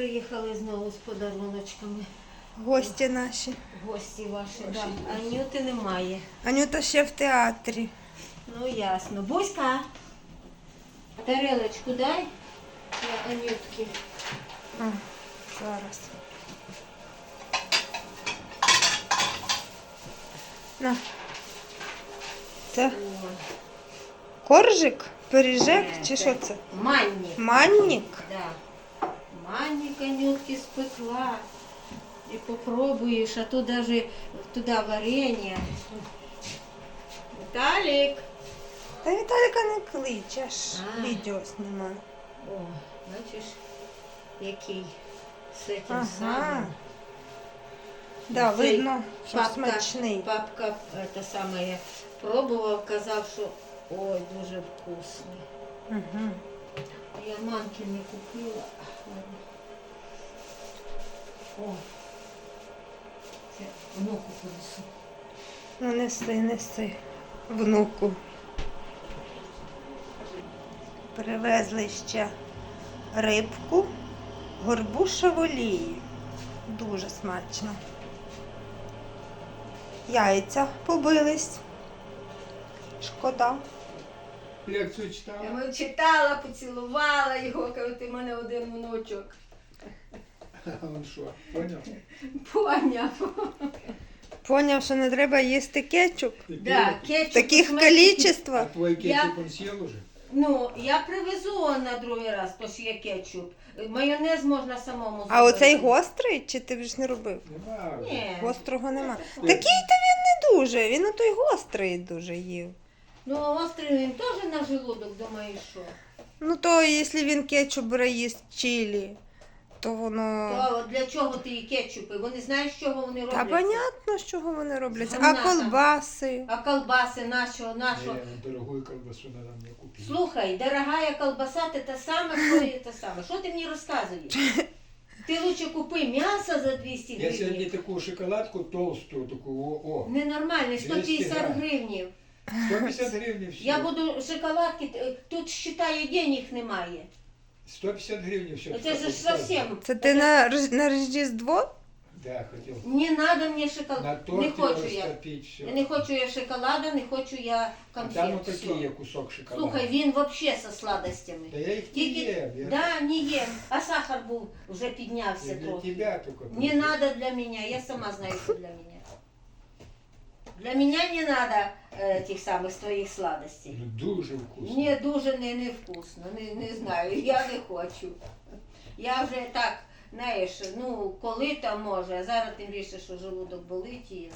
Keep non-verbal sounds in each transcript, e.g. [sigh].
приїхали знову з подаруночками. Гості наші. Гості ваші, да. Анюти немає. Анюта ще в театрі. Ну ясно. Буська, тарелочку дай для Анютки. А, зараз. На. Це О, коржик, пиріжек Е, чи це що це? Манник. Манник? Да. Манник Анютки спекла. І попробуєш, а то даже туди варення. Віталік. Та Віталіка не кличеш. А. Відео знімаю. О, бачиш, який з цим Ага. самим. Да, Цей видно, що папка, смачний. Папка е, те саме я пробував, казав, що ой, дуже вкусний. Угу. Я манки не купила. О, це внуку понесу. Ну неси, неси. Внуку. Привезли ще рибку, горбуша в олії. Дуже смачно. Яйця побились. Шкода. Лекцію читала? Я читала, поцілувала його, кажу, ти в мене один внучок. А он що, поняв? Поняв. Поняв, що не треба їсти кетчуп. Да, В кетчуп таких смачний. А Я- кетчуп он съел уже? Ну, я привезу на другий раз, то що є кетчуп. Майонез можна самому зробити. А оцей гострий, чи ти ж не робив? Нема. Ні. Гострого нема. Такий то він не дуже. Він на той гострий дуже їв. Ну, а острий він теж на желудок, думаю, що. Ну то якщо він кетчуп бере їсть чилі, то воно. То для чого ти і кетчупи? Вони знають, з чого вони Та робляться? понятно, з чого вони робляться. А колбаси. А колбаси нашого, нашого. Не, ну, дорогую колбасу надо мне купить. Слухай, дорогая колбаса, ти те саме, що і те саме. Що ти мені розказуєш? [laughs] Ти лучше купи м'ясо за 200 Я сегодня гривень. такую шоколадку толстую, такую, о, о, Ненормально, 150 грам. гривнів. 150 гривен все. Я буду шоколадки, тут считаю, денег немає. 150 гривен все. Це ж зовсім. Це ти на, Рож- на Рождество? Да, хотел. Не надо мені На шоколад. Не хочу я. все. Не хочу я шоколада, не хочу я А конфет. там вот всё. такие кусок шоколада. Слухай, він взагалі со сладостями. Да я их не Тільки, ем. Я, да, не їм. А сахар був, вже я для трохи. тебя только. Не надо для меня, я сама знаю, что для меня. Для меня не надо э, этих самых твоих сладостей. Ну, дуже вкусно. Мені дуже не, невкусно, не, не знаю, я не хочу. Я вже так, знаєш, ну, коли там може, а зараз тим більше, що желудок болить і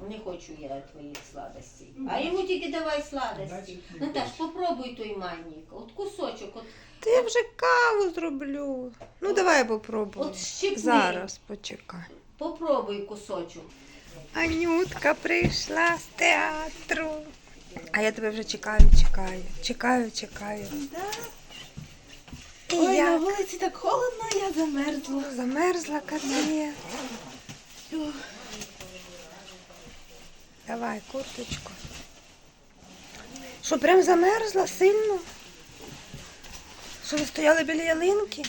ну, не хочу я твоїх сладостей. А йому тільки давай сладості. Значить, не Наташ, хочеш. попробуй той манник. От кусочок, от, Та я вже каву зроблю. Ну давай я попробую. от щипни. Зараз почекай. Попробуй кусочок. Анютка прийшла з театру. А я тебе вже чекаю, чекаю. Чекаю, чекаю. І Ой, на вулиці так холодно, я замерзла. замерзла капець. Давай, курточку. Що, прям замерзла сильно? Що ви стояли біля ялинки?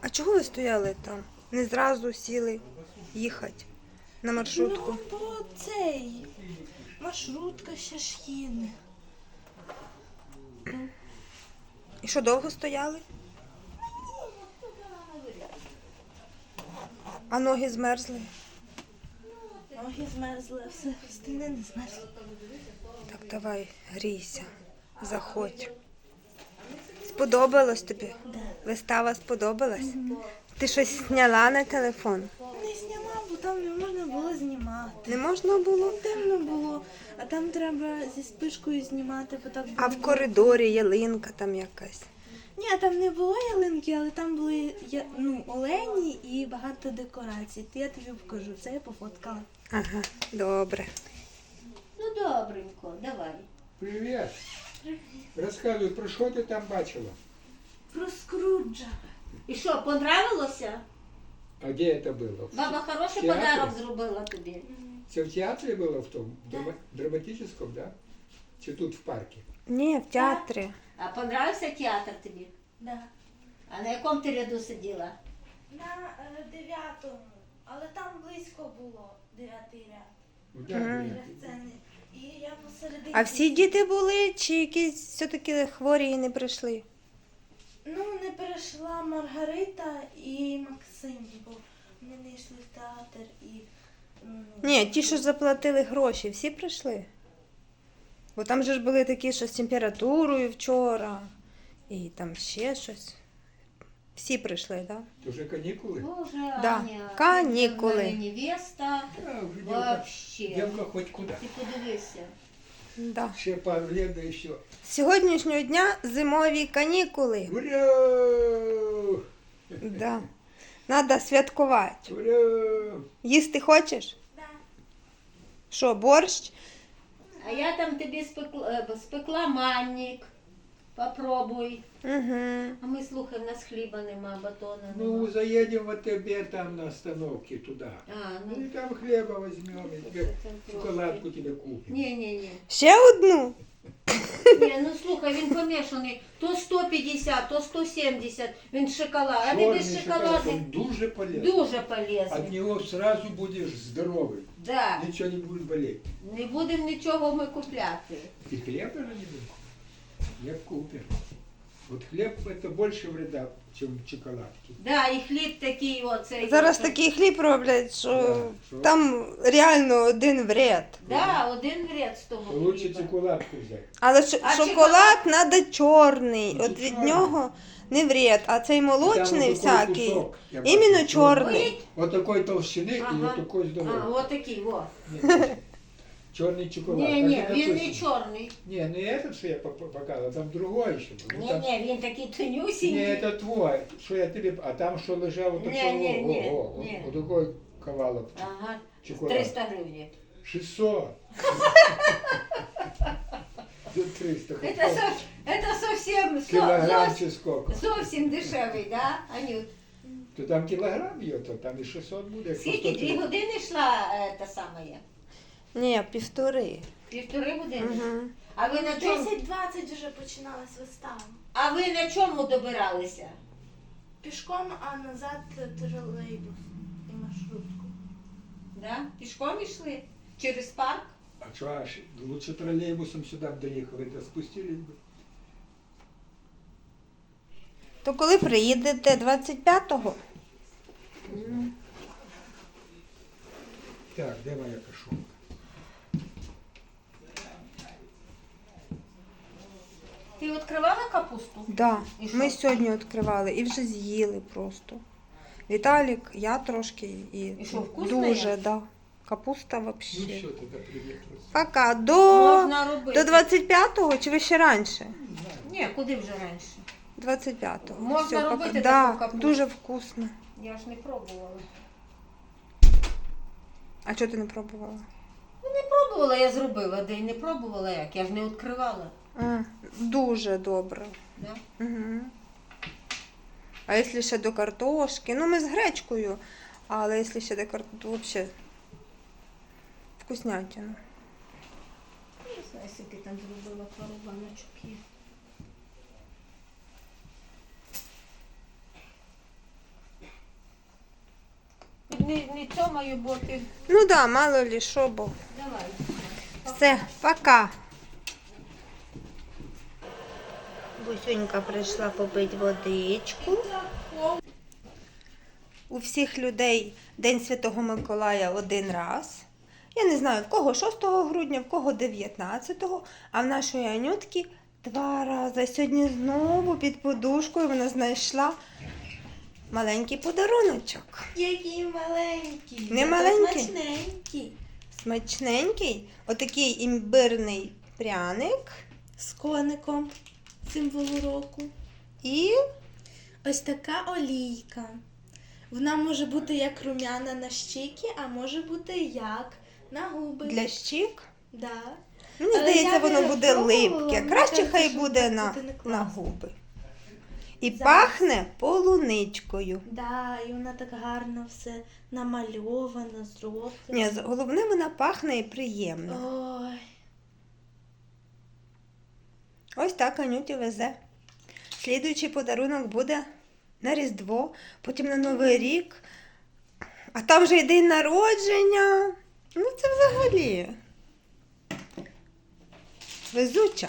А чого ви стояли там? Не зразу сіли їхати на маршрутку. Ну, бо цей маршрутка ще ж їде. І що довго стояли? А ноги змерзли. Ноги змерзли, все, стіни не змерзли. Так давай, грійся, заходь. Сподобалось тобі? Вистава сподобалась? Ти щось зняла на телефон? Не зняла, бо там не можна було знімати. Не можна було? Темно було, а там треба зі спишкою знімати, бо так А було. в коридорі ялинка там якась. Ні, там не було ялинки, але там були я- ну, олені і багато декорацій. Я тобі покажу, це я пофоткала. Ага, добре. Ну, добренько, давай. Привет. Розказуй, про що ти там бачила? Про Скруджа. І що, понравилося? А де це було? Баба хороший Театр? подарок зробила тобі. Це в театрі було в тому? Драма... Драматичному, да? Чи тут в парку? Ні, в театрі. А понравився театр тобі? Да. А на якому ти ряду сиділа? На е, дев'ятому, але там близько було дев'ятий ряд блядь. сцени. І я посередині. А всі діти були, чи якісь все-таки хворі і не прийшли? Ну, не перейшла Маргарита і Максим, бо ми не йшли в театр і. м, Ні, ті, що заплатили гроші, всі прийшли. Бо там же ж були такі, що з температурою вчора, і там ще щось. Всі прийшли, так? Да? Вже канікули? Боже, Да, Аня, канікули. в мене невеста. А, вже дівка, Вообще. дівка хоч куди. Ти подивися. Да. Ще пару лет, да і все. З сьогоднішнього дня зимові канікули. Ура! Да. Надо святкувати. Ура! Їсти хочеш? Да. Що, борщ? А я там тобі спекла, е, спекла манник Попробуй. Угу. А ми слухай, в нас хліба нема, батона Ну, нема. заедем в АТБ там на остановке туда. А, Ну ну. и там хлеба возьмем, и тебе це шоколадку тебе купим. Ні, ні, ні. Ще одну? Ні, ну слухай, він помішаний. То 150, то 170. Він шоколад. А не Черный без шоколад, шоколадних он дуже полезный. дуже От полезний. него сразу будешь здоровый. Да. Ничего не будет болеть. Не будемо нічого ми купляти. И хлеб даже не будет. Хлеб купим. Вот хлеб это больше вреда, чем шоколадки. Да, і хліб такий оцей. Зараз оцей. такий хліб роблять, що Да, що? там реально один вред. Да, один вред з того Лучше хліба. шоколадку взять. Але ш- А шоколад треба чорний. Ну, От від чорний. нього не вред, а цей Там молочний вот такой всякий. кусок, я іменно бачу, чорний. Ой, Вот такой толщины и Ага. вот такой А, здоровый. от такий, о. Черный шоколад. Ні, Так ні, это він не точно. чорний. Не, не этот, что я по- по- показывал, там другой еще. был. Ну, Ні, там- ні, він такий Не, тонюсінький. это твой, что я тебе, а там что лежал вот Не, такой, не, о, не, о, о, не. вот такой ковалок, Ага, шоколад. 300 гривень. 600. За 300. хоть Это, со, это совсем, со, Килограмм зовсім, чи сколько? зовсім дешевий, да, Анют? То там килограмм ее, то там и 600 будет. Скільки, дві години йшла е, та сама я? Ні, півтори. Півтори години? Угу. А ви на чому? 10-20 вже починалась вистава. А ви на чому добиралися? Пішком, а назад тролейбус і маршрутку. Да? Пішком йшли? Через парк? А что, аж лучше троллейбусом сюда б доехали, да спустились бы. То коли приїдете 25-го? Так, де моя кошелка? Ти відкривала капусту? Да. І що? Ми сьогодні відкривали і вже з'їли просто. Віталік, я трошки і, І що, вкусно дуже, є? да. Капуста Ну взагалі. все, тогда привет. Рус. Пока. До, Можна робити. до 25-го чи ви ще раніше? Не знаю. Ні, куди вже раніше? 25-го. Можна Все, робити пока. таку Да, капусту? дуже вкусно. Я ж не пробувала. А чого ти не пробувала? Ну не пробувала, я зробила, де й не пробувала як, я ж не відкривала. А, дуже добре. Да? Угу. А якщо ще до картошки, ну ми з гречкою, але якщо ще до картошки, то взагалі вкуснятина. Не знаю, скільки там зробила пару баночок є. Не, не цьомаю, бо ти... Ну так, да, мало лі що, бо. Давай. Все, пока. Бусюнька прийшла попити водичку. У всіх людей День Святого Миколая один раз. Я не знаю, в кого 6 грудня, в кого 19-го, а в нашої Анютки два рази. Сьогодні знову під подушкою вона знайшла маленький подаруночок. Який маленький. Не маленький? Смачненький. Смачненький, отакий імбирний пряник. З коником символу року. І Ось така олійка. Вона може бути як рум'яна на щіки, а може бути як на губи. для щік. Да. Мені Але здається, я воно буде пробувала, липке. мені Краще хай що буде на, буде на губи. І Зараз. пахне полуничкою. Да, і вона так гарно все намальована, зроблена. Ні, з- головне, вона пахне і приємно. Ой. Ось так Анюті везе. Слідуючий подарунок буде на Різдво, потім на Новий рік. А там вже й день народження. Ну, це взагалі. Везуча.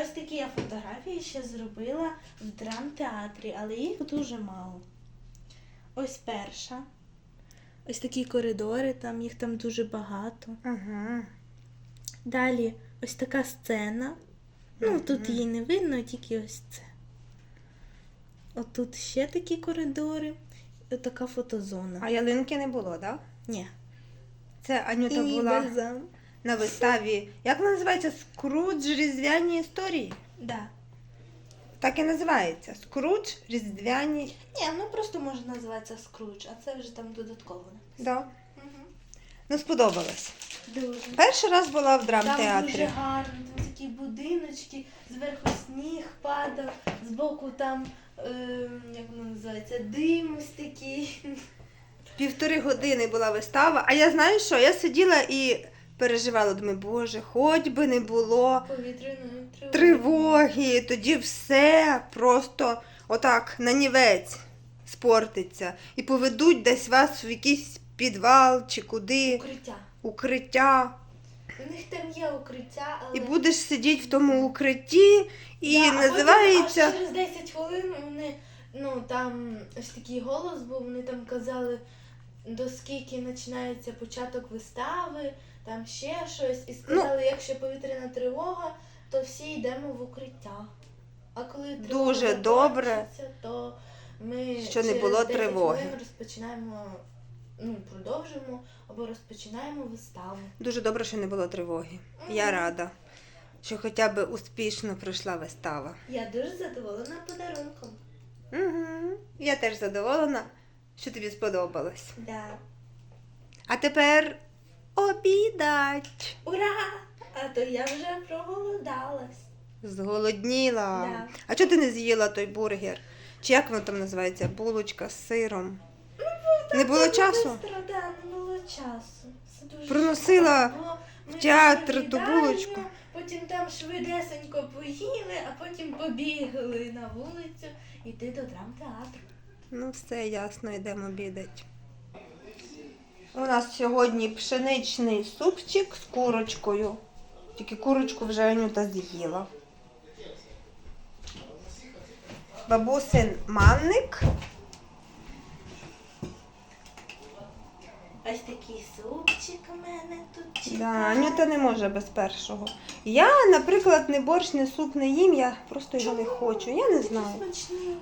Ось такі я фотографії ще зробила в драмтеатрі, але їх дуже мало. Ось перша. Ось такі коридори, там їх там дуже багато. Ага. Далі ось така сцена. Ну, тут її не видно, тільки ось це. Отут ще такі коридори. Така фотозона. А ялинки не було, так? Да? Ні. Це Анюта І була бальзам. на виставі. Як вона називається? Скрудж Різдвяні історії. Да. Так і називається. Скрудж Різдвяні. Ні, ну просто може називатися скрудж, а це вже там додатково. Да. Угу. Ну, сподобалось. Дуже. Перший раз була в Там дуже драмтеатрі. гарно, такі будиночки, зверху сніг падав, збоку там, е, як воно називається, дим ось такий. Півтори години була вистава, а я знаю що? Я сиділа і переживала, думаю, боже, хоч би не було Повітряної тривоги. тривоги, тоді все просто отак на нівець спортиться. І поведуть десь вас в якийсь підвал чи куди, Укриття. укриття. У них там є укриття, але... І будеш сидіти в тому укритті, і Да, а називається. Аж через 10 хвилин вони, ну там ось такий голос був, вони там казали, до скільки починається початок вистави, там ще щось, і сказали, Ну. якщо повітряна тривога, то всі йдемо в укриття. А коли тривога Дуже добре, закінчиться, то ми що не через було 10 тривоги. хвилин розпочинаємо, ну, продовжимо або розпочинаємо виставу. Дуже добре, що не було тривоги. Я рада, що хоча б успішно пройшла вистава. Я дуже задоволена подарунком. Угу. Я теж задоволена, що тобі сподобалось. Да. А тепер обідать. Ура! А то я вже проголодалась. Зголодніла. Да. А чого ти не з'їла той бургер? Чи як воно там називається? Булочка з сиром. Не було часу? не було часу. Дуже Приносила швидко. Бо ми в театр пішли в ту їдальню, булочку. Потім там швидесенько поїли, а потім побігли на вулицю йти до драмтеатру. Ну, все ясно, йдемо обідать. У нас сьогодні пшеничний супчик з курочкою. Тільки курочку вже Анюта з'їла. Бабусин манник. Ось такий супчик у мене тут чекає. Да, Анюта не може без першого. Я, наприклад, не борщ, не суп не їм, я просто його не хочу. Я не знаю. смачний.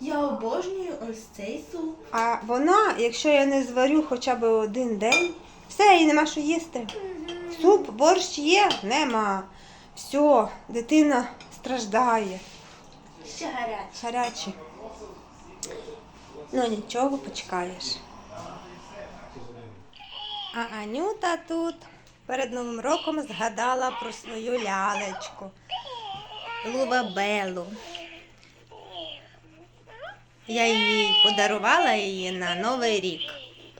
Я обожнюю ось цей суп. А вона, якщо я не зварю хоча б один день, все, їй нема що їсти. Суп, борщ є, нема. Все, дитина страждає. Ще гарячий. Гарячий. Ну нічого, почекаєш. А Анюта тут перед Новим роком згадала про свою лялечку. Лувабелу. Я їй подарувала її на Новий рік.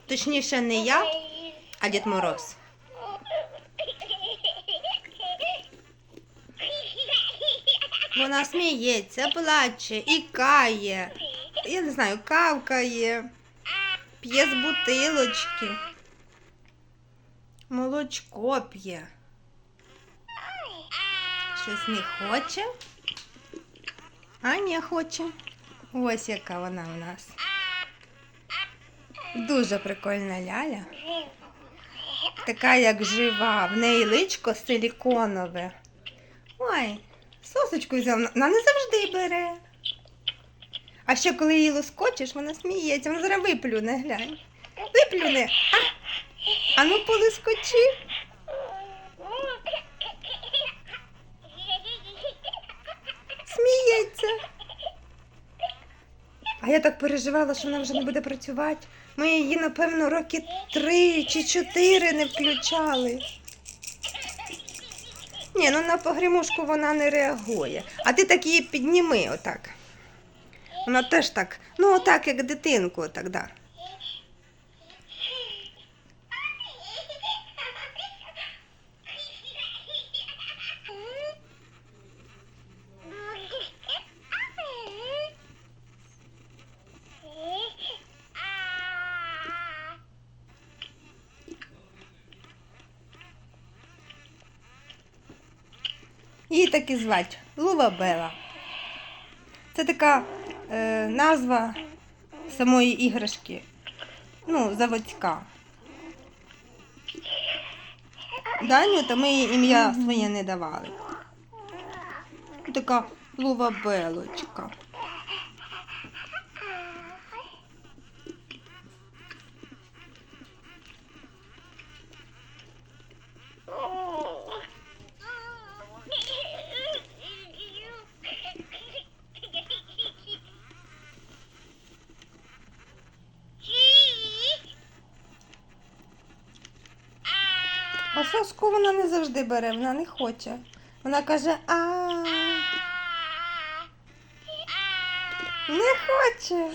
Точніше, не я, а Дід Мороз. Вона сміється, плаче, ікає. Я не знаю, кавкає, п'є з бутилочки. Молочко п'є. Щось не хоче. Аня хоче. Ось яка вона у нас. Дуже прикольна ляля. Така як жива. В неї личко силіконове. Ой, сосочку взяв, вона не завжди бере. А ще коли її лоскочиш, вона сміється, вона зараз виплюне, глянь. Виплюне. А, а ну полискочи. Сміється. А я так переживала, що вона вже не буде працювати. Ми її, напевно, роки три чи чотири не включали. Ні, ну на погремушку вона не реагує. А ти так її підніми отак. Вона теж так, ну отак, як дитинку, отак, да. Її так і звати Лува Бела. Це така е, назва самої іграшки. Ну, заводська. Даню, то ми їй ім'я своє не давали. Така Лува соску вона не завжди бере, вона не хоче. Вона каже а. Не хоче.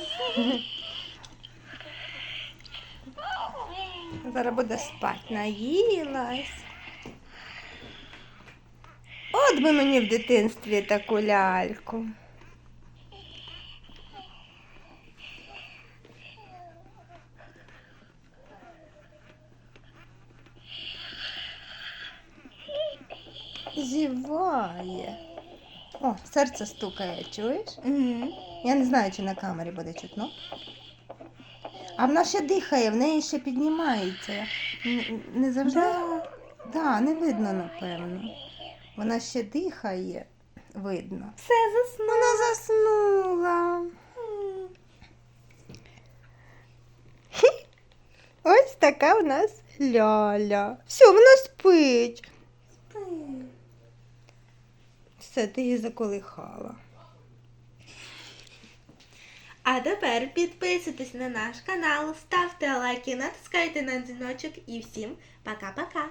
Зараз буде спати, наїлась. От би мені в дитинстві таку ляльку. Зіває. О, серце стукає, чуєш? Угу. Я не знаю, чи на камері буде чутно. А вона ще дихає, в неї ще піднімається. Не завжди. Да. Да, не видно, напевно. Вона ще дихає, видно. Все заснула. Вона заснула. Ось така у нас ляля. Все, вона спить. спить. Все, ти її заколихала. А тепер підписуйтесь на наш канал, ставте лайки, натискайте на дзвіночок і всім пока-пока.